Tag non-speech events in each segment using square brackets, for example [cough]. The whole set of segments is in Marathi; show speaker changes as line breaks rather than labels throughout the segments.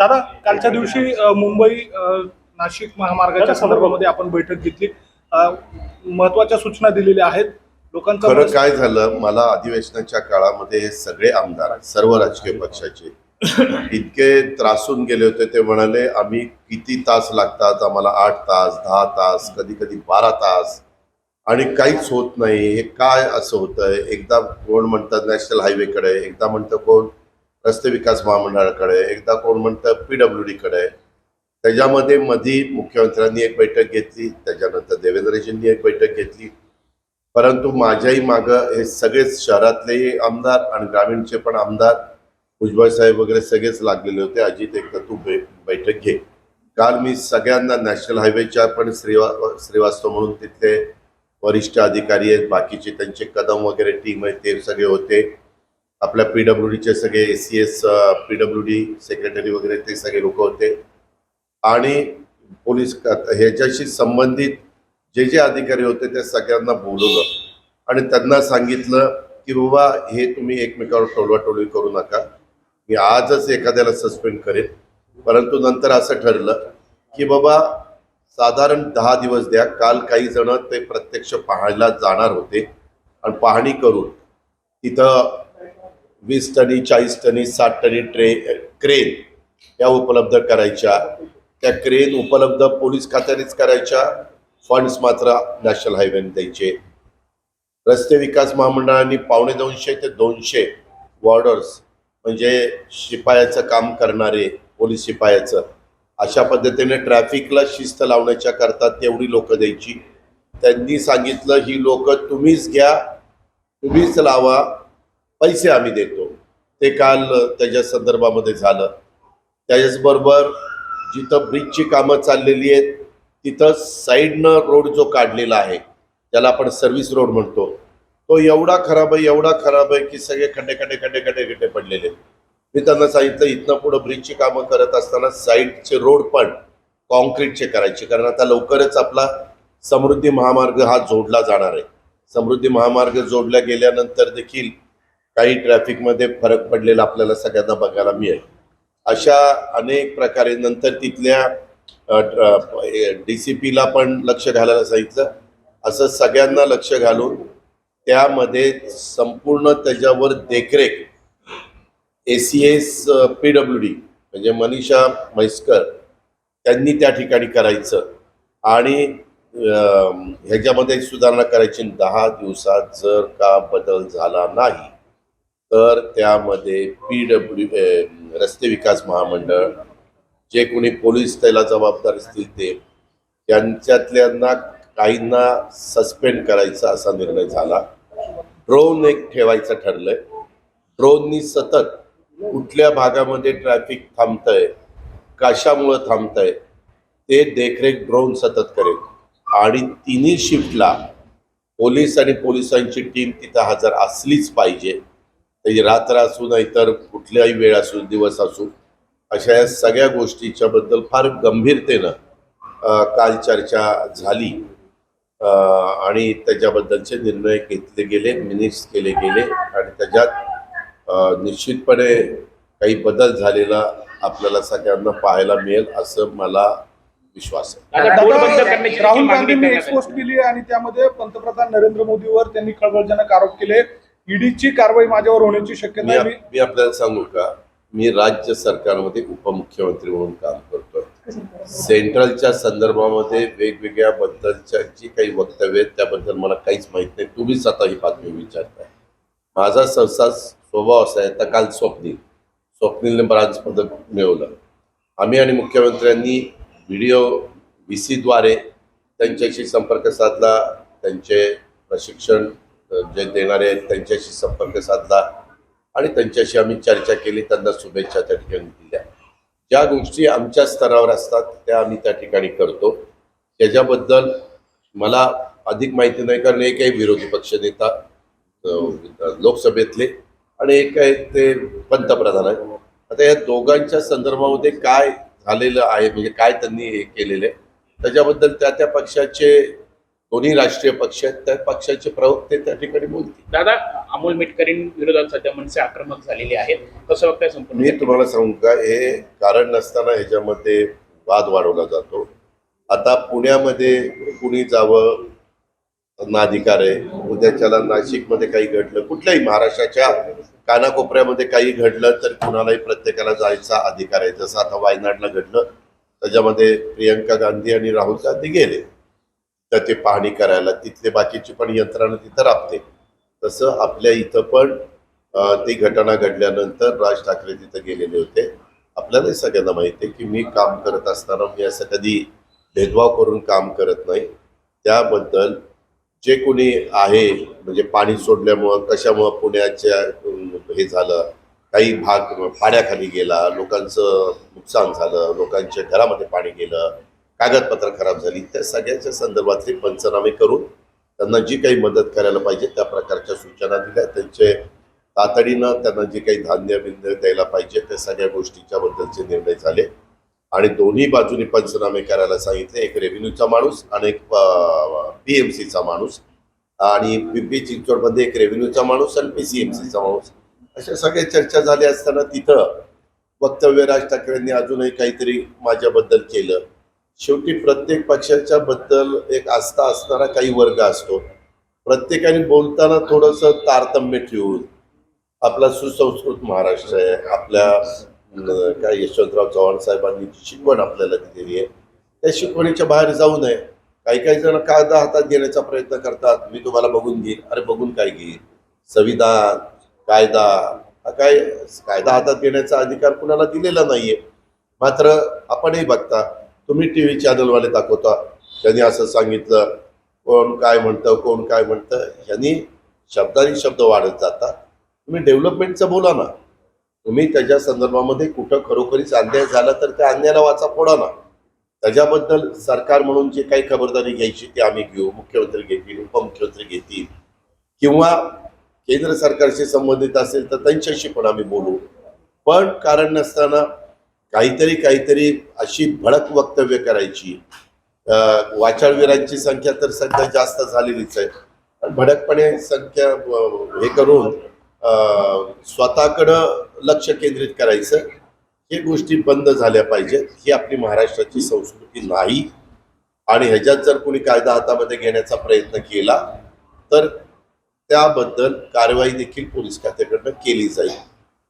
दादा कालच्या दिवशी मुंबई नाशिक महामार्गाच्या संदर्भामध्ये आपण बैठक घेतली. महत्त्वाच्या सूचना दिलेल्या आहेत. लोकांचा
खरं काय झालं मला अधिवेशनाच्या काळामध्ये हे सगळे आमदार सर्व राजकीय पक्षाचे इतके त्रासून गेले होते. ते म्हणाले आम्ही किती तास लागतात? आम्हाला आठ तास दहा तास कधी कधी बारा तास. आणि काहीच होत नाही. हे काय असं होतंय? एकदा कोण म्हणतात नॅशनल हायवेकडे एकदा म्हणतं कोण रस्ते विकास महामंडळाकडे एकदा कोण म्हणतं पी डब्ल्यू डीकडे. त्याच्यामध्ये मधी मुख्यमंत्र्यांनी एक बैठक घेतली त्याच्यानंतर देवेंद्रजींनी एक बैठक घेतली. परंतु माझ्याही मागं हे सगळेच शहरातलेही आमदार आणि ग्रामीणचे पण आमदार भुजबळ साहेब वगैरे सगळेच लागलेले होते. अजित एक तू बै बैठक घे. काल मी सगळ्यांना नॅशनल हायवेच्या पण श्रीवा श्रीवास्तव म्हणून तिथले वरिष्ठ अधिकारी आहेत बाकीचे त्यांचे कदम वगैरे टीम आहे ते सगळे होते. आपल्या पी डब्ल्यू डीचे सगळे A C S P W D secretary वगैरे ते सगळे लोक होते. आणि पोलीस ह्याच्याशी संबंधित जे जे अधिकारी होते त्या सगळ्यांना बोलवलं. आणि त्यांना सांगितलं की बाबा हे तुम्ही एकमेकावर टोलवाटोलवी करू नका. मी आजच एखाद्याला सस्पेंड करेन. परंतु नंतर असं ठरलं की बाबा साधारण दहा दिवस द्या. काल काही जण ते प्रत्यक्ष पाहायला जाणार होते. आणि पाहणी करून तिथं वीस टनी चाळीस टनी साठ टनी ट्रे क्रेन या उपलब्ध करायच्या. त्या क्रेन उपलब्ध पोलीस खात्यानेच करायच्या. फंड्स मात्र नॅशनल हायवेने द्यायचे. रस्ते विकास महामंडळाने पावणे दोनशे ते दोनशे वॉर्डर्स म्हणजे शिपायाचं काम करणारे पोलीस शिपायाचं अशा पद्धतीने ट्रॅफिकला शिस्त लावण्याच्या करता तेवढी लोक द्यायची. त्यांनी सांगितलं ही लोक तुम्हीच घ्या तुम्हीच लावा पैसे आम्ही देतो. ते काल त्याच्या संदर्भामध्ये झालं. त्याच्याचबरोबर जिथं ब्रिजची कामं चाललेली आहेत तिथं साईडनं रोड जो काढलेला आहे ज्याला आपण सर्व्हिस रोड म्हणतो तो एवढा खराब आहे एवढा खराब आहे की सगळे खड्डे खड्डे खड्डे खड्डे खड्डे पडलेले आहेत. मी त्यांना सांगितलं इथनं पुढं ब्रिजची कामं करत असताना साईडचे रोड पण कॉन्क्रीटचे करायचे कारण आता लवकरच आपला समृद्धी महामार्ग हा जोडला जाणार आहे. समृद्धी महामार्ग जोडला गेल्यानंतर देखील काही ट्रॅफिकमध्ये फरक पडलेला आपल्याला सगळ्यांना बघायला मिळेल. अशा अनेक प्रकारे नंतर तिथल्या डी सी पीला पण लक्ष घालायला सांगितलं. असं सगळ्यांना लक्ष घालून त्यामध्ये संपूर्ण त्याच्यावर देखरेख A C S P W D म्हणजे मनीषा म्हैसकर त्यांनी त्या ठिकाणी करायचं. आणि ह्याच्यामध्ये सुधारणा करायची. दहा दिवसात जर का बदल झाला नाही तर त्यामध्ये पी डब्ल्यू रस्ते विकास महामंडळ जे कोणी पोलीस त्याला जबाबदार असतील ते त्यांच्यातल्यांना काहींना सस्पेंड करायचा असा निर्णय झाला. ड्रोन एक ठेवायचं ठरलंय. ड्रोननी सतत कुठल्या भागामध्ये ट्रॅफिक थांबतंय कशामुळं थांबतंय ते देखरेख ड्रोन सतत करेल. आणि तिन्ही शिफ्टला पोलीस आणि पोलिसांची टीम तिथं हजर असलीच पाहिजे. त्याची रात्र असू नाही तर कुठल्याही वेळ असू दिवस असू अशा या सगळ्या गोष्टीच्या बद्दल फार गंभीरतेनं काल चर्चा झाली. आणि त्याच्याबद्दलचे निर्णय घेतले गेले मिनिट्स केले गेले आणि त्याच्यात निश्चितपणे काही बदल झालेला आपल्याला सगळ्यांना पाहायला मिळेल असं मला विश्वास आहे.
राहुल गांधींनी. केली आणि त्यामध्ये पंतप्रधान नरेंद्र मोदीवर त्यांनी खळबळजनक आरोप केले. ईडीची कारवाई माझ्यावर होण्याची शक्यता
मी
आहे. मी-
मी आपल्याला सांगू का? मी राज्य सरकारमध्ये उपमुख्यमंत्री म्हणून काम करतोय. सेंट्रलच्या संदर्भामध्ये वेगवेगळ्या बद्दलच्या जी काही वक्तव्य आहेत त्याबद्दल मला काहीच माहीत नाही. तुम्हीच आता ही बातमी विचारताय. माझा सहसा स्वभाव असा आहे आता काल स्वप्नील. स्वप्नीलने ब्रांच पदक मिळवलं. आम्ही आणि मुख्यमंत्र्यांनी व्हिडिओ व्ही सीद्वारे त्यांच्याशी संपर्क साधला त्यांचे प्रशिक्षण जे देणारे आहेत त्यांच्याशी संपर्क साधला आणि त्यांच्याशी आम्ही चर्चा केली त्यांना शुभेच्छा त्या ठिकाणी दिल्या. ज्या गोष्टी आमच्या स्तरावर असतात त्या आम्ही त्या ठिकाणी करतो. त्याच्याबद्दल मला अधिक माहिती नाही कारण एक आहे विरोधी पक्षनेता अ, लोकसभेतले आणि एक आहे ते पंतप्रधान आहेत. आता या दोघांच्या संदर्भामध्ये काय झालेलं आहे म्हणजे काय त्यांनी हे केलेलं आहे त्याच्याबद्दल त्या त्या पक्षाचे दोन्ही राष्ट्रीय पक्ष आहेत त्या पक्षाचे प्रवक्ते त्या ठिकाणी बोलतील.
दादा अमोल मिटकरीं विरोधात सध्या मनसे आक्रमक झालेले आहेत. कसं बघताय संपूर्ण
मी तुम्हाला सांगू का हे कारण नसताना ह्याच्यामध्ये वाद वाढवला जातो. आता पुण्यामध्ये कुणी जावं ना अधिकार आहे. उद्याच्याला नाशिकमध्ये काही घडलं कुठल्याही महाराष्ट्राच्या कानाकोपऱ्यामध्ये काही घडलं तर कुणालाही प्रत्येकाला जायचा अधिकार आहे. जसं आता वायनाडला घडलं त्याच्यामध्ये प्रियंका गांधी आणि राहुल गांधी गेले. तर ते पाहणी करायला तिथले बाकीची पण यंत्रणा तिथं राबते. तसं आपल्या इथं पण ती घटना घडल्यानंतर राज ठाकरे तिथं गेलेले होते. आपल्याला सगळ्यांना माहिती आहे की मी काम करत असताना मी असं कधी भेदभाव करून काम करत नाही. त्याबद्दल जे कोणी आहे म्हणजे पाणी सोडल्यामुळं कशामुळं पुण्याच्या हे झालं काही भाग पाण्याखाली गेला लोकांचं नुकसान झालं लोकांच्या घरामध्ये पाणी गेलं कागदपत्र खराब झाली. त्या सगळ्याच्या संदर्भातले पंचनामे करून त्यांना जी काही मदत करायला पाहिजे त्या प्रकारच्या सूचना दिल्या. त्यांचे तातडीनं त्यांना जे काही धान्य बिन्य द्यायला पाहिजे त्या सगळ्या गोष्टीच्या बद्दलचे निर्णय झाले. आणि दोन्ही बाजूनी पंचनामे करायला सांगितले. एक रेव्हेन्यूचा माणूस आणि एक पी एम सीचा माणूस. आणि पिंपरी चिंचवडमध्ये एक रेव्हेन्यूचा माणूस आणि पी सी एम सीचा माणूस. अशा सगळ्या चर्चा झाल्या असताना तिथं वक्तव्य राज ठाकरेंनी अजूनही काहीतरी माझ्याबद्दल केलं. शेवटी प्रत्येक पक्षाच्या बद्दल एक आस्था असणारा काही वर्ग असतो. प्रत्येकाने बोलताना थोडंसं तारतम्य ठेवून आपला सुसंस्कृत महाराष्ट्र आहे आपल्या काय यशवंतराव चव्हाण साहेबांनी जी शिकवण आपल्याला दिलेली आहे त्या शिकवणीच्या बाहेर जाऊ नये. काही काही जण कायदा हातात घेण्याचा प्रयत्न करतात मी तुम्हाला बघून घेईन. अरे बघून काय घेईन? संविधान कायदा. हा काय कायदा हातात घेण्याचा अधिकार कुणाला दिलेला नाहीये. मात्र आपणही बघता तुम्ही टी व्ही चॅनलवाले दाखवता. त्यांनी असं सांगितलं कोण काय म्हणतं कोण काय म्हणतं यांनी शब्दानी शब्द वाढत जातात. तुम्ही डेव्हलपमेंटचं बोला ना. तुम्ही त्याच्या संदर्भामध्ये कुठं खरोखरीच अन्याय झाला तर त्या अन्यायाला वाचा फोडा ना. त्याच्याबद्दल सरकार म्हणून जे काही खबरदारी घ्यायची ती आम्ही घेऊ मुख्यमंत्री घेतील उपमुख्यमंत्री घेतील. किंवा केंद्र सरकारशी संबंधित असेल तर त्यांच्याशी पण आम्ही बोलू. पण कारण नसताना काहीतरी काहीतरी अशी भडक वक्तव्य करायची. वाचाळवीरांची संख्या तर सध्या जास्त झालेलीच आहे. पण भडकपणे संख्या हे करून स्वतःकडं लक्ष केंद्रित करायचं. हे गोष्टी बंद झाल्या पाहिजेत. ही आपली महाराष्ट्राची संस्कृती नाही. आणि ह्याच्यात जर कोणी कायदा हातामध्ये घेण्याचा प्रयत्न केला तर त्याबद्दल कारवाई देखील पोलीस खात्याकडनं केली जाईल.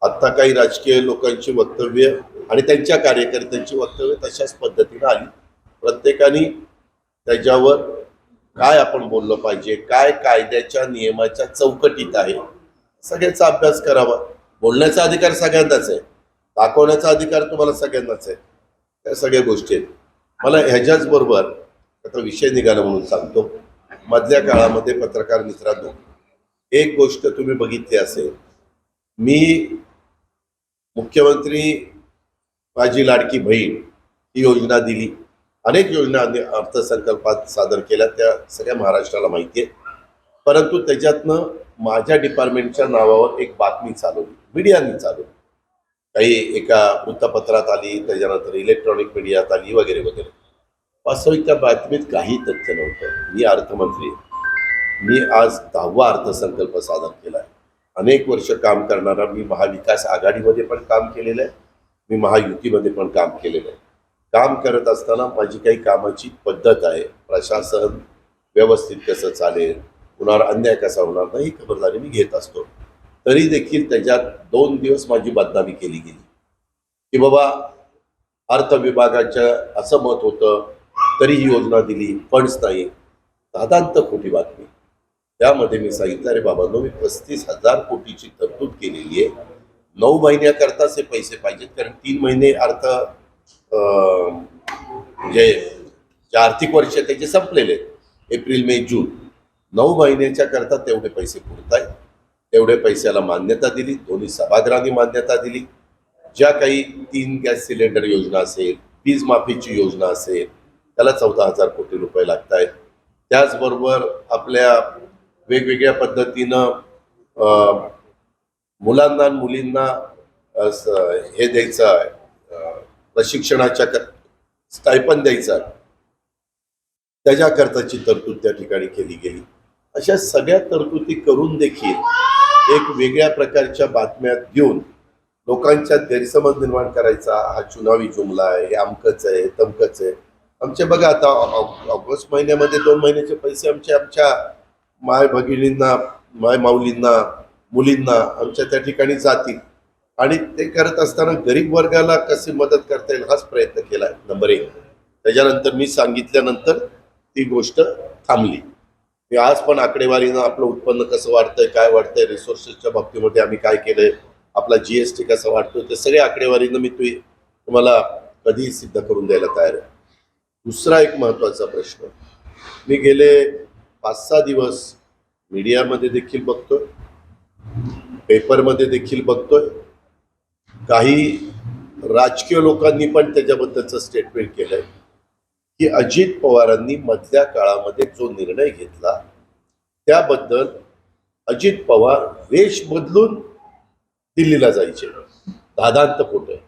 आत्ता काही राजकीय लोकांची वक्तव्य आणि त्यांच्या कार्यकर्त्यांची वक्तव्य तशाच पद्धतीनं आली. प्रत्येकाने त्याच्यावर काय आपण बोललं पाहिजे काय कायद्याच्या नियमाच्या चौकटीत आहे सगळ्याचा अभ्यास करावा. बोलण्याचा अधिकार सगळ्यांनाच आहे. दाखवण्याचा अधिकार तुम्हाला सगळ्यांनाच आहे. त्या सगळ्या गोष्टी आहेत. मला ह्याच्याच बरोबर आता विषय निघाला म्हणून सांगतो. मधल्या काळामध्ये पत्रकार मित्रांनो एक गोष्ट तुम्ही बघितली असेल. मी मुख्यमंत्री माझी लाडकी बहीण ही योजना दिली. अनेक योजना आम्ही अर्थसंकल्पात सादर केल्या. त्या सगळ्या महाराष्ट्राला माहिती आहे. परंतु त्याच्यातनं माझ्या डिपार्टमेंटच्या नावावर एक बातमी चालवली मीडियाने चालवली काही एका वृत्तपत्रात आली त्याच्यानंतर इलेक्ट्रॉनिक मीडियात आली वगैरे वगैरे. वास्तविक त्या बातमीत काही तथ्य नव्हतं. मी अर्थमंत्री मी आज दहावा अर्थसंकल्प सादर केला आहे अनेक वर्ष काम करणारा मी महाविकास आघाडीमध्ये पण काम केलेलं आहे. मी महायुतीमध्ये पण काम केलेलं आहे. काम करत असताना माझी काही कामाची पद्धत आहे. प्रशासन व्यवस्थित कसं चालेल कुणावर अन्याय कसा होणार नाही ही खबरदारी मी घेत असतो. तरी देखील त्याच्यात दोन दिवस माझी बदनामी केली गेली. की बाबा अर्थ विभागाचं असं मत होतं तरी ही योजना दिली फंड्स नाही. दादांत खोटी बातमी. त्यामध्ये मी सांगितलं अरे बाबांनो मी पस्तीस हजार कोटीची तरतूद केलेली आहे. नऊ महिन्याकरताच हे पैसे पाहिजेत कारण तीन महिने अर्थ म्हणजे जे आर्थिक वर्ष त्याचे संपलेले आहेत एप्रिल मे जून नऊ महिन्याच्या करता तेवढे पैसे पुरत आहेत तेवढे पैशाला मान्यता दिली दोन्ही सभागृहांनी मान्यता दिली. ज्या काही तीन गॅस सिलेंडर योजना असेल वीज माफीची योजना असेल त्याला चौदा हजार कोटी रुपये लागत आहेत त्याचबरोबर आपल्या वेगवेगळ्या पद्धतीनं मुलांना आणि मुलींना हे द्यायचं आहे. प्रशिक्षणाच्या स्टायपन द्यायचा आहे. त्याच्याकरताची तरतूद त्या ठिकाणी केली गेली. अशा सगळ्या तरतुदी करून देखील एक वेगळ्या प्रकारच्या बातम्या देऊन लोकांच्या गैरसमज निर्माण करायचा हा चुनावी जुमला आहे. हे अमकच आहे तमकंच तमकच आहे. आमचे बघा आता ऑगस्ट महिन्यामध्ये दोन महिन्याचे पैसे आमचे आमच्या माय भगिनींना माय माऊलींना मुलींना आमच्या त्या ठिकाणी जातील. आणि ते करत असताना गरीब वर्गाला कशी मदत करता येईल हाच प्रयत्न केला नंबर एक. त्याच्यानंतर मी सांगितल्यानंतर ती गोष्ट थांबली. मी आज पण आकडेवारीनं आपलं उत्पन्न कसं वाढतंय काय वाढतंय रिसोर्सेसच्या बाबतीमध्ये आम्ही काय केलंय आपला जी एस टी कसा वाढतोय ते सगळे आकडेवारीनं मी तुम्ही तुम्हाला कधीही सिद्ध करून द्यायला तयार आहे. दुसरा एक महत्त्वाचा प्रश्न. मी गेले पाच सहा दिवस मीडियामध्ये देखील बघतोय. पेपरमध्ये देखील बघतोय. काही राजकीय लोकांनी पण त्याच्याबद्दलचं स्टेटमेंट केलंय. की अजित पवारांनी मधल्या काळामध्ये जो निर्णय घेतला त्याबद्दल अजित पवार वेश बदलून दिल्लीला जायचे. दादांत कुठे?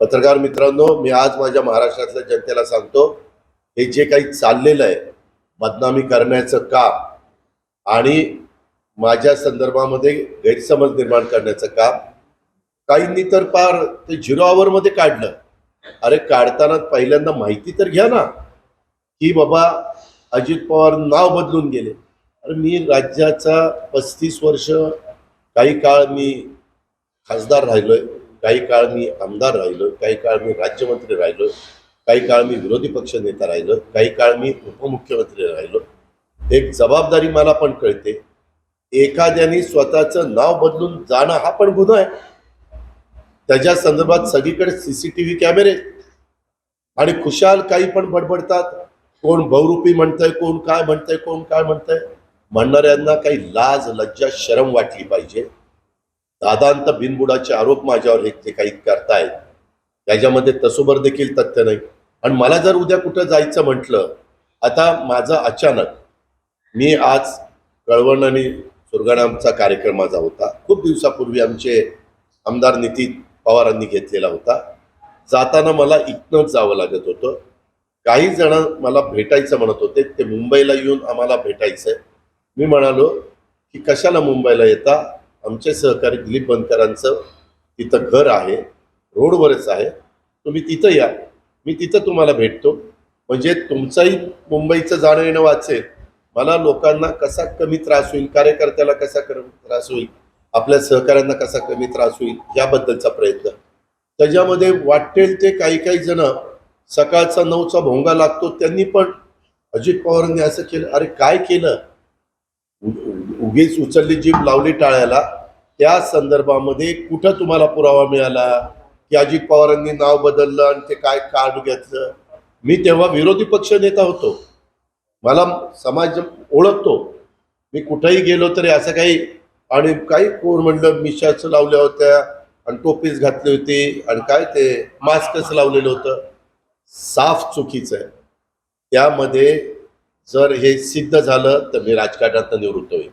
पत्रकार मित्रांनो मी आज माझ्या महाराष्ट्रातल्या जनतेला सांगतो हे जे काही चाललेलं आहे बदनामी करण्याचं काम आणि माझ्या संदर्भामध्ये गैरसमज निर्माण करण्याचं काम काहींनी तर पार ते झिरो आवरमध्ये काढलं. अरे काढताना पहिल्यांदा माहिती तर घ्या ना की बाबा अजित पवार नाव बदलून गेले. अरे मी राज्याचा पस्तीस वर्ष काही काळ मी खासदार राहिलोय काही काळ मी आमदार राहिलो काही काळ मी राज्यमंत्री राहिलो काही काळ मी विरोधी पक्ष नेता राहिलो काही काळ मी उपमुख्यमंत्री राहिलो एक जबाबदारी मला पण कळते. एखाद्याने स्वतःचं नाव बदलून जाणं हा पण गुन्हा आहे. त्याच्या संदर्भात सगळीकडे सीसीटीव्ही कॅमेरे आणि खुशाल काही पण बडबडतात. कोण बहुरूपी म्हणतंय कोण काय म्हणतंय कोण काय म्हणतंय. म्हणणाऱ्यांना काही लाज लज्जा शरम वाटली पाहिजे. दादांत बिनबुडाचे आरोप माझ्यावर हे जे काही करतायत. त्याच्यामध्ये तसोबर देखील तथ्य नाही. आणि मला जर उद्या कुठं जायचं म्हटलं आता माझं अचानक मी आज कळवण आणि सुरगाणामचा कार्यक्रम माझा होता. खूप दिवसापूर्वी आमचे आमदार नितीन पवारांनी घेतलेला होता. जाताना मला इथनंच जावं लागत होतं. काही जण मला भेटायचं म्हणत होते. ते मुंबईला येऊन आम्हाला भेटायचंय मी म्हणालो की कशाला मुंबईला येता? आमचे सहकारी दिलीप बनकरांचं तिथं घर आहे. रोडवरच आहे. तुम्ही तिथं या. मी तिथं तुम्हाला भेटतो. म्हणजे तुमचाही मुंबईचं जाणं येणं वाचेल. मला लोकांना कसा कमी त्रास होईल कार्यकर्त्याला कसा कमी त्रास होईल आपल्या सहकाऱ्यांना कसा कमी त्रास होईल याबद्दलचा प्रयत्न. त्याच्यामध्ये वाटेल ते काही काही जण सकाळचा नऊचा भोंगा लागतो त्यांनी पण अजित पवारांनी असं केलं अरे काय केलं? उगीच उचलली जीभ लावली टाळ्याला. त्या संदर्भामध्ये कुठं तुम्हाला पुरावा मिळाला? की अजित पवारांनी नाव बदललं आणि ते काय कार्ड घेतलं? मी तेव्हा विरोधी पक्ष नेता होतो. मला समाज ओळखतो. मी कुठेही गेलो तरी असं काही आणि काही कोण म्हणलं मिशाच लावल्या होत्या आणि टोपीच घातली होती आणि काय ते मास्कच लावलेलं होतं. साफ चुकीचं आहे. त्यामध्ये जर हे सिद्ध झालं तर मी राजकारणात निवृत्त होईल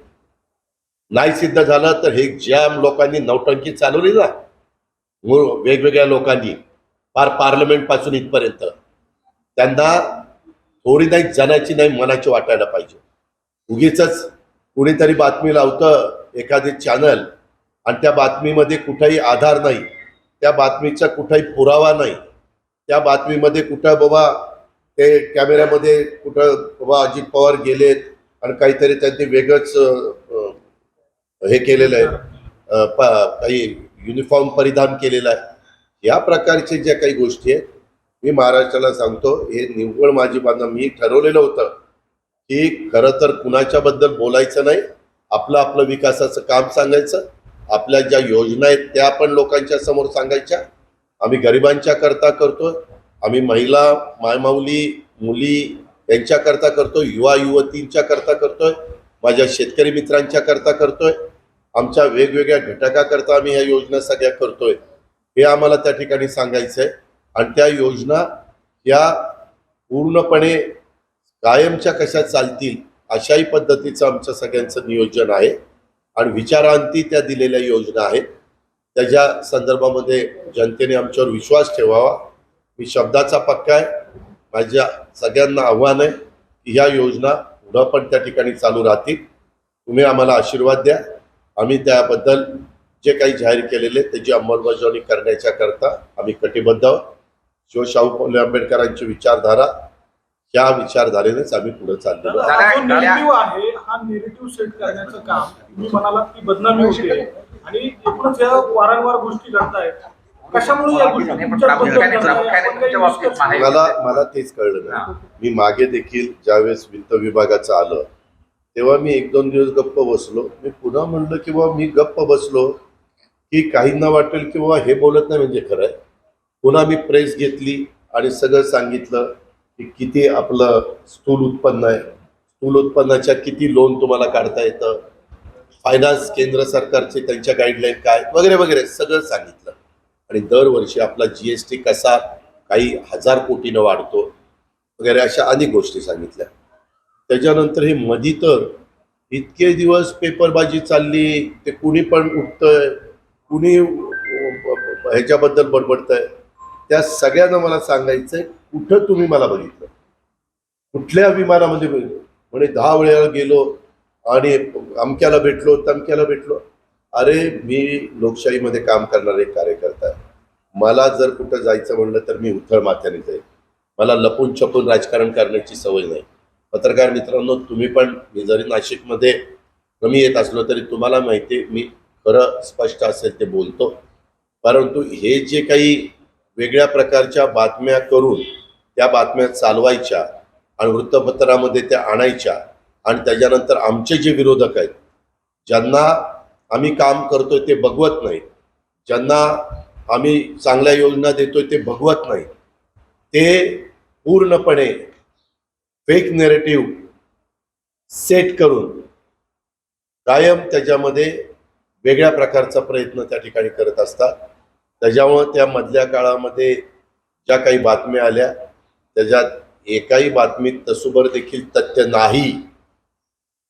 नाही सिद्ध झालं तर हे ज्या लोकांनी नौटंकी चालवली ना वेगवेगळ्या लोकांनी फार पार्लमेंटपासून इथपर्यंत. त्यांना थोडी नाही जनाची नाही मनाची वाटायला पाहिजे. उगीच कुणीतरी बातमी लावतं एखादी चॅनल आणि त्या बातमीमध्ये कुठंही आधार नाही. त्या बातमीचा कुठंही पुरावा नाही. त्या बातमीमध्ये कुठं बाबा ते कॅमेऱ्यामध्ये कुठं बाबा अजित पवार गेलेत आणि काहीतरी त्यांनी वेगळंच हे केलेलं आहे. प- काही युनिफॉर्म परिधान केलेला आहे. या प्रकारचे ज्या काही गोष्टी आहेत मी महाराष्ट्राला सांगतो हे निव्वळ माझी बांधव मी ठरवलेलं होतं की खरं तर कुणाच्याबद्दल बोलायचं नाही आपलं आपलं विकासाचं काम सांगायचं आपल्या ज्या योजना आहेत त्या पण लोकांच्या समोर सांगायच्या. आम्ही गरिबांच्या करता करतोय आम्ही महिला मायमाऊली मुली यांच्या करता करतोय युवा युवतींच्या करता करतोय माझ्या शेतकरी मित्रांच्या करता करतोय आमच्या वेगवेगळ्या घटकाकरता आम्ही ह्या योजना सगळ्या करतोय हे आम्हाला त्या ठिकाणी सांगायचं आहे आणि त्या योजना या पूर्णपणे कायमच्या कशा चालतील अशाही पद्धतीचं आमचं सगळ्यांचं नियोजन आहे. आणि विचारांती त्या दिलेल्या योजना आहेत. त्याच्या संदर्भामध्ये जनतेने आमच्यावर विश्वास ठेवावा. मी शब्दाचा पक्का आहे. माझ्या सगळ्यांना आव्हान आहे की ह्या योजना पुढं पण त्या ठिकाणी चालू राहतील. तुम्ही आम्हाला आशीर्वाद द्या. आम्ही त्याबद्दल जे काही जाहीर केलेले त्याची अंमलबजावणी करण्याच्या करता आम्ही कटिबद्ध आहोत. शिवशाहू फुले आंबेडकरांची विचारधारा ह्या विचारधारेनेच आम्ही पुढे चाललेलो आहोत.
निगेटिव्ह आहे हा निगेटिव्ह सेट करण्याचं काम तुम्ही म्हणालात की बदनामी होते. आणि एकूणच या वारंवार गोष्टी घडतायत. कशामुळे या
तुमच्या
निष्कर्ष-
माहिती-
मला मला तेच कळलं नाही. मी मागे देखील ज्यावेळेस वित्त विभागाचं आलं तेव्हा मी एक दोन दिवस गप्प बसलो. मी पुन्हा म्हणलं की बाबा मी गप्प बसलो. की काहींना वाटेल की बाबा हे बोलत नाही म्हणजे खरं आहे. पुन्हा मी प्रेस घेतली आणि सगळं सांगितलं की किती आपलं स्थूल उत्पन्न आहे. स्थूल उत्पन्नाच्या किती लोन तुम्हाला काढता येतं? फायनान्स केंद्र सरकारचे त्यांच्या गाईडलाईन काय? वगैरे वगैरे सगळं सांगितलं. आणि दरवर्षी आपला जी एस टी कसा काही हजार कोटीनं वाढतो वगैरे अशा अनेक गोष्टी सांगितल्या. त्याच्यानंतर हे मधी तर इतके दिवस पेपरबाजी चालली ते कुणी पण उठतंय कुणी ह्याच्याबद्दल बडबडतंय. त्या सगळ्यांना मला सांगायचंय कुठं तुम्ही मला बघितलं? कुठल्या विमानामध्ये बघितलं? म्हणे दहा वेळेला गेलो आणि अमक्याला भेटलो तमक्याला भेटलो. अरे मी लोकशाहीमध्ये काम करणारे एक कार्यकर्ता आहे. मला जर कुठं जायचं म्हणलं तर मी उथळ माथ्याने जाईल मला लपून छपून राजकारण करण्याची सवय नाही. पत्रकार मित्रांनो तुम्ही पण मी जरी नाशिकमध्ये कमी येत असलो तरी तुम्हाला माहिती आहे मी खरं स्पष्ट असेल ते बोलतो. परंतु हे जे काही वेगळ्या प्रकारच्या बातम्या करून त्या बातम्या चालवायच्या आणि वृत्तपत्रामध्ये त्या आणायच्या. आणि त्याच्यानंतर आमचे जे विरोधक आहेत ज्यांना आम्ही काम करतोय ते बघवत नाही ज्यांना आम्ही चांगल्या योजना देतोय ते बघवत नाही ते पूर्णपणे फेक नेरेटिव्ह सेट करून कायम त्याच्यामध्ये वेगळ्या प्रकारचा प्रयत्न त्या ठिकाणी करत असतात. त्याच्यामुळं त्या मधल्या काळामध्ये ज्या काही बातम्या आल्या त्याच्यात एकाही बातमीत तसुबर देखील तथ्य नाही.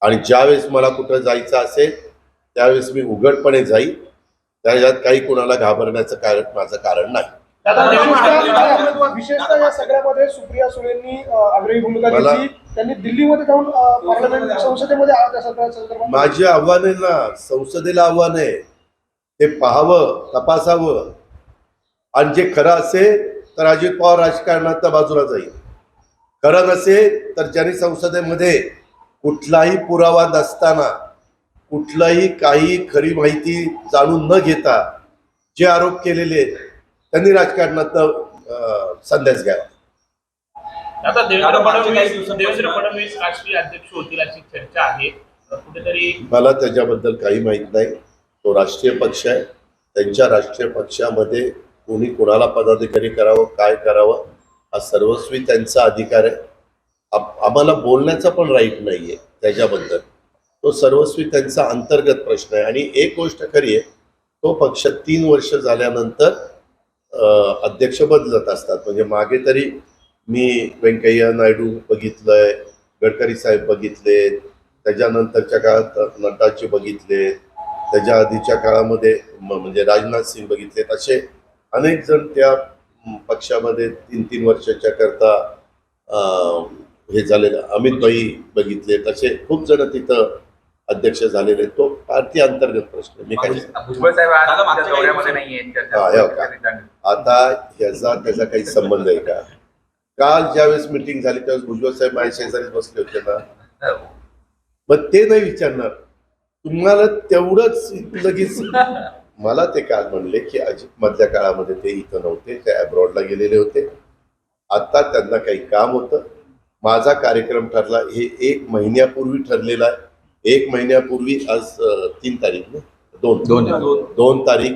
आणि ज्यावेळेस मला कुठं जायचं असेल त्यावेळेस मी उघडपणे जाईल. त्याच्यात काही कुणाला घाबरण्याचं कारण माझं कारण नाही.
दादा,
विशेषतः विशेषतः या सगळ्यामध्ये सुप्रिया सुळेंनी अ, आग्रही भूमिका
मला-
घेतली. त्यांनी दिल्लीमध्ये जाऊन अ, पार्लमेंट संसदेमध्ये आ- त्या सगळ्या संदर्भात?
माझे आव्हान आहे ना संसदेला आव्हान आहे ते पाहावं तपासावं. आणि जे खरं असेल तर अजित पवार राजकारणात बाजूला जाईल. खरं नसेल तर ज्यांनी संसदेमध्ये कुठलाही पुरावा नसताना कुठलाही काही खरी माहिती जाणून न घेता जे आरोप केलेले आहेत त्यांनी राजकारणात संन्यास घ्यावा.
आता देवेंद्र फडणवीस देवेंद्र फडणवीस राष्ट्रीय अध्यक्ष होतील अशी चर्चा आहे. कुठेतरी
मला त्याच्याबद्दल काही माहीत नाही. तो राष्ट्रीय पक्ष आहे. त्यांच्या राष्ट्रीय पक्षामध्ये कोणी कोणाला पदाधिकारी करावं काय करावं हा सर्वस्वी त्यांचा अधिकार आहे. आप- आम्हाला बोलण्याचा पण राईट नाही आहे त्याच्याबद्दल. तो सर्वस्वी त्यांचा अंतर्गत प्रश्न आहे. आणि एक गोष्ट खरी आहे तो पक्ष तीन वर्ष झाल्यानंतर अध्यक्ष बदलत असतात. म्हणजे मागे तरी मी व्यंकय्या नायडू बघितलंय गडकरी साहेब बघितले त्याच्यानंतरच्या काळात नड्डाचे बघितले त्याच्या आधीच्या काळामध्ये म्हणजे राजनाथ सिंग बघितले असे अनेक जण त्या म, पक्षामध्ये तीन तीन वर्षाच्या करता हे झालेले. अमित भाई बघितले. तसे खूप जण तिथं अध्यक्ष झालेले तो पार्टी अंतर्गत प्रश्न. मी काही हा, हे आता ह्याचा त्याचा काही संबंध आहे का? काल ज्यावेळेस मिटिंग झाली त्यावेळेस भुजबळ साहेब माझ्या शेजारीच बसले होते ना. मग ते नाही विचारणार. तुम्हाला तेवढंच लगेच [laughs] मला ते काल म्हणले की अजित मधल्या काळामध्ये ते इथं नव्हते ते अब्रॉडला गेलेले होते. आता त्यांना काही काम होतं. माझा कार्यक्रम ठरला हे एक महिन्यापूर्वी ठरलेला आहे. एक महिन्यापूर्वी आज तीन तारीख ना? दोन.
दोन
दोन तारीख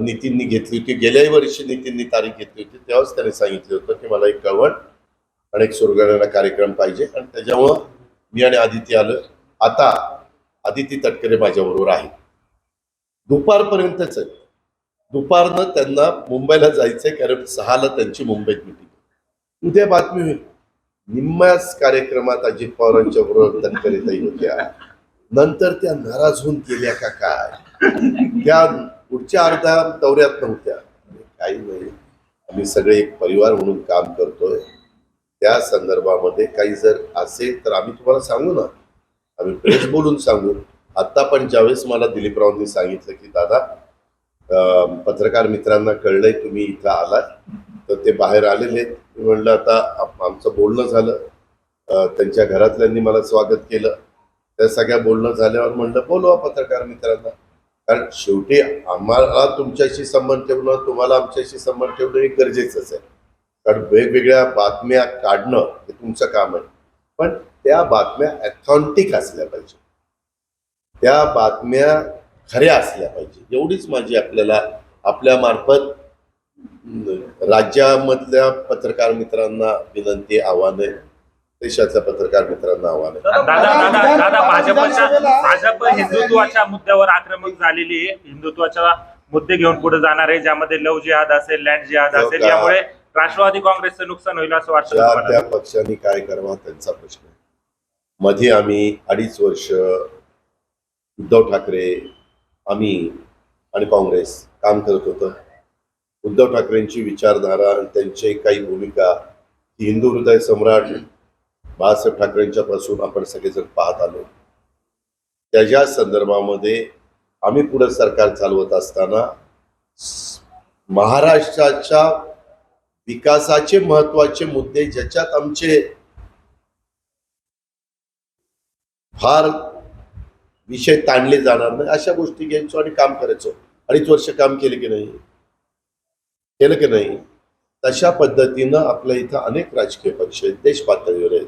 नितीननी घेतली होती. गेल्याही वर्षी नितीननी तारीख घेतली होती. तेव्हाच त्याने सांगितलं होतं की मला एक कळवण आणि एक सुरगाणा कार्यक्रम पाहिजे. आणि त्याच्यामुळं मी आणि आदिती आलं. आता आदिती तटकरे माझ्याबरोबर आहे दुपारपर्यंतच आहे. दुपारनं त्यांना मुंबईला जायचंय कारण सहाला त्यांची मुंबईत मिटिंग उद्या बातमी होईल. निम्म्याच कार्यक्रमात अजित पवारांच्या बरोबर तनकरीताई होत्या नंतर त्या नाराज होऊन गेल्या का काय? त्या पुढच्या अर्ध्या दौऱ्यात नव्हत्या. काही नाही. आम्ही सगळे एक परिवार म्हणून काम करतोय. त्या संदर्भामध्ये काही जर असेल तर आम्ही तुम्हाला सांगू ना. आम्ही प्रेस बोलून सांगू. आता पण ज्यावेळेस मला दिलीपरावांनी सांगितलं की दादा पत्रकार मित्रांना कळलंय तुम्ही इथं आलात तर ते बाहेर आलेले आहेत. म्हणलं आता आमचं बोलणं झालं. त्यांच्या घरातल्यांनी मला स्वागत केलं. त्या सगळ्या बोलणं झाल्यावर म्हणलं बोलवा पत्रकार मित्रांना. कारण शेवटी आम्हाला तुमच्याशी संबंध ठेवणं तुम्हाला आमच्याशी संबंध ठेवणं हे गरजेचंच आहे. कारण वेगवेगळ्या बातम्या काढणं हे तुमचं काम आहे. पण त्या बातम्या ॲथॉन्टिक असल्या पाहिजे. त्या बातम्या खऱ्या असल्या पाहिजे. एवढीच माझी आपल्याला आपल्या मार्फत अं, राज्यामधल्या पत्रकार मित्रांना विनंती आव्हान आहे देशातल्या पत्रकार मित्रांना आव्हान. आहे
दादा दादा दादा भाजपच्या
विधानसभेला-
भाजप हिंदुत्वाच्या मुद्द्यावर आक्रमक झालेली आहे. हिंदुत्वाच्या मुद्दे घेऊन पुढे जाणार आहे ज्यामध्ये लव जिहाद असेल लँड जिहाद
हो
असेल? यामुळे राष्ट्रवादी काँग्रेसचं नुकसान होईल असं वाटतं?
त्या पक्षांनी काय करावा त्यांचा प्रश्नमध्ये आम्ही अडीच वर्ष उद्धव ठाकरे आम्ही आणि काँग्रेस काम करत होतं. उद्धव ठाकरेंची विचारधारा आणि त्यांची काही भूमिका ही हिंदू हृदय सम्राट बाळासाहेब ठाकरेंच्या पासून आपण सगळेजण पाहत आलो. त्याच्या संदर्भामध्ये आम्ही पुढे सरकार चालवत असताना महाराष्ट्राच्या विकासाचे महत्त्वाचे मुद्दे ज्याच्यात आमचे फार विषय ताणले जाणार नाही. अशा गोष्टी घ्यायचो आणि काम करायचो. अडीच वर्ष काम केले की नाही? केलं की नाही? तशा पद्धतीनं आपल्या इथं अनेक राजकीय पक्ष आहेत. देश पातळीवर आहेत.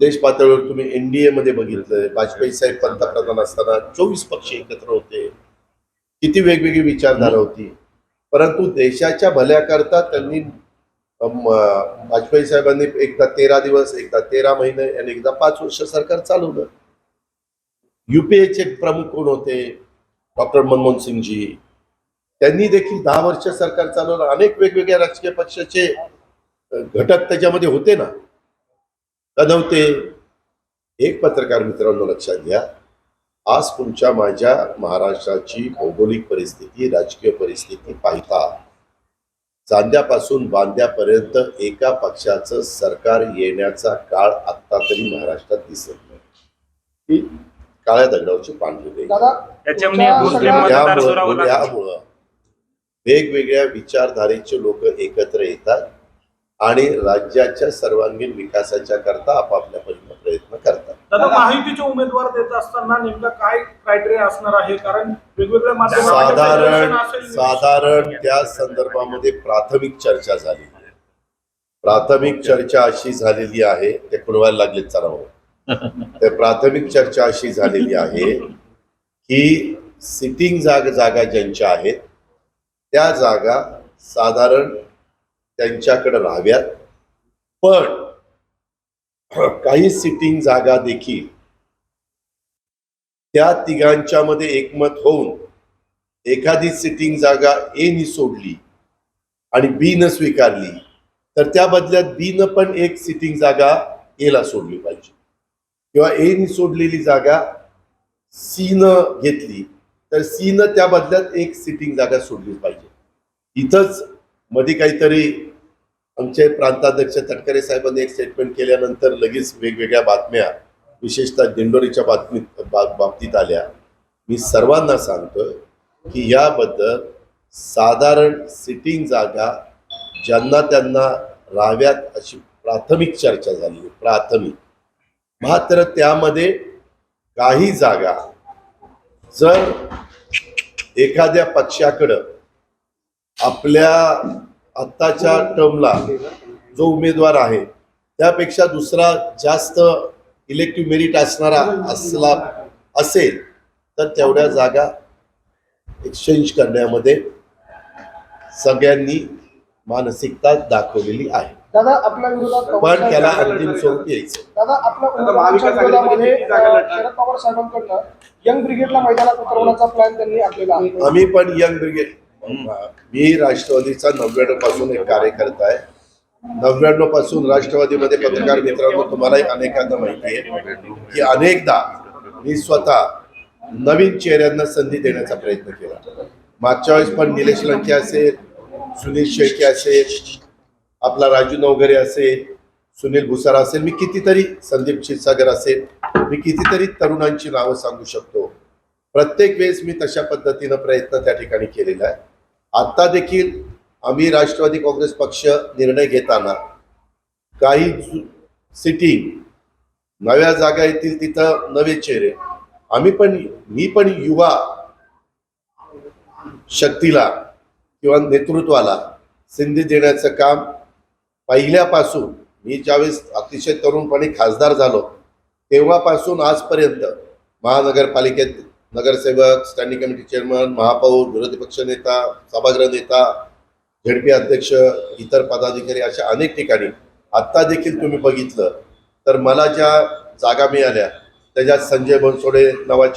देश पातळीवर तुम्ही एनडीए मध्ये बघितलंय. वाजपेयी साहेब पंतप्रधान असताना चोवीस पक्ष एकत्र होते. किती वेगवेगळी विचारधारा होती. परंतु देशाच्या भल्याकरता त्यांनी वाजपेयी साहेबांनी एकदा तेरा दिवस एकदा तेरा महिने आणि एकदा पाच वर्ष सरकार चालवलं. युपीएचे प्रमुख कोण होते? डॉक्टर मनमोहन सिंगजी. त्यांनी देखील दहा वर्ष सरकार चालवलं. अनेक वेगवेगळ्या राजकीय पक्षाचे घटक त्याच्यामध्ये होते ना. का नव्हते? एक पत्रकार मित्रांनो लक्षात घ्या. आज तुमच्या माझ्या महाराष्ट्राची भौगोलिक परिस्थिती राजकीय परिस्थिती पाहता चांद्यापासून बांद्यापर्यंत एका पक्षाचं सरकार येण्याचा काळ आत्ता तरी महाराष्ट्रात दिसत नाही. काळ्या दगडावरची पांढरी त्यामुळं. यामुळं वेगवेगळ्या विचारधारेचे लोक एकत्र येतात आणि राज्याच्या सर्वांगीण विकासाच्या करता आपापल्या परीनं प्रयत्न करतात.
दादा महायुतीचे उमेदवार देत असताना नेमका काय क्रायटेरिया असणार आहे? कारण वेगवेगळ्या
साधारण साधारण त्या संदर्भामध्ये प्राथमिक चर्चा झाली प्राथमिक चर्चा अशी झालेली आहे ते कुणवायला लागलेत चालवं तर प्राथमिक चर्चा अशी झालेली आहे की सिटिंग जाग जागा ज्यांच्या आहेत त्या जागा साधारण त्यांच्याकडे राहाव्यात. पण काही सिटिंग जागा देखील त्या तिघांच्या मध्ये एकमत होऊन एखादी सिटिंग जागा ए नी सोडली आणि बी न स्वीकारली तर त्या बदल्यात बी न पण एक सिटिंग जागा ए ला सोडली पाहिजे. किंवा एनी सोडलेली जागा सी न घेतली तर सी न त्या बदल्यात एक सिटिंग जागा सोडली पाहिजे. इथंच मध्ये काहीतरी आमचे प्रांताध्यक्ष तटकरे साहेबांनी एक स्टेटमेंट केल्यानंतर लगेच वेगवेगळ्या बातम्या विशेषतः दिंडोरीच्या बातमीत बा- बाबतीत आल्या. मी सर्वांना सांगतोय की याबद्दल साधारण सिटिंग जागा ज्यांना त्यांना राहाव्यात अशी प्राथमिक चर्चा झाली प्राथमिक. मात्र त्यामध्ये काही जागा जर एखाद्या पक्षाकडं आपल्या आत्ताच्या टर्मला जो उमेदवार आहे त्यापेक्षा दुसरा जास्त इलेक्टिव्ह मेरिट असणारा असला असेल तर तेवढ्या जागा एक्सचेंज करण्यामध्ये सगळ्यांनी मानसिकता दाखवलेली आहे.
दादा आपल्या विरोधात पवार
पण त्याला अंतिम स्वरूप यायचं
दादा आपल्या
महाविकास आघाडीमध्ये?
शरद पवार साहेबांकडनं यंग ब्रिगेडला मैदानात उतरवण्याचा प्लॅन त्यांनी आखलेला आहे.
आम्ही पण यंग ब्रिगेड. मी राष्ट्रवादीचा नव्याण्णवपासून एक कार्यकर्ता आहे. नव्याण्णवपासून राष्ट्रवादीमध्ये पत्रकार मित्रांनो तुम्हालाही अनेकांना माहिती आहे की अनेकदा मी स्वतः नवीन चेहऱ्यांना संधी देण्याचा प्रयत्न केला. मागच्या वेळेस पण निलेश लंके असेल सुनील शेळके असेल आपला राजू नवघरे असेल सुनील भुसार असेल मी कितीतरी संदीप क्षीरसागर असेल मी कितीतरी तरुणांची नावं सांगू शकतो. प्रत्येक वेळेस मी तशा पद्धतीनं प्रयत्न त्या ठिकाणी केलेला आहे. आत्ता देखील आम्ही राष्ट्रवादी काँग्रेस पक्ष निर्णय घेताना काही सिटी नव्या जागा येतील तिथं नवे चेहरे. आम्ही पण मी पण युवा शक्तीला किंवा नेतृत्वाला संधी देण्याचं काम पहिल्यापासून मी ज्यावेळेस अतिशय तरुणपणी खासदार झालो तेव्हापासून आजपर्यंत महानगरपालिकेत नगरसेवक स्टँडिंग कमिटी चेअरमन महापौर विरोधी पक्ष नेता सभागृह नेता झेडपी अध्यक्ष इतर पदाधिकारी अशा अनेक ठिकाणी आत्ता देखील तुम्ही बघितलं. तर मला ज्या जागा मिळाल्या त्याच्यात संजय बनसोडे नावाचे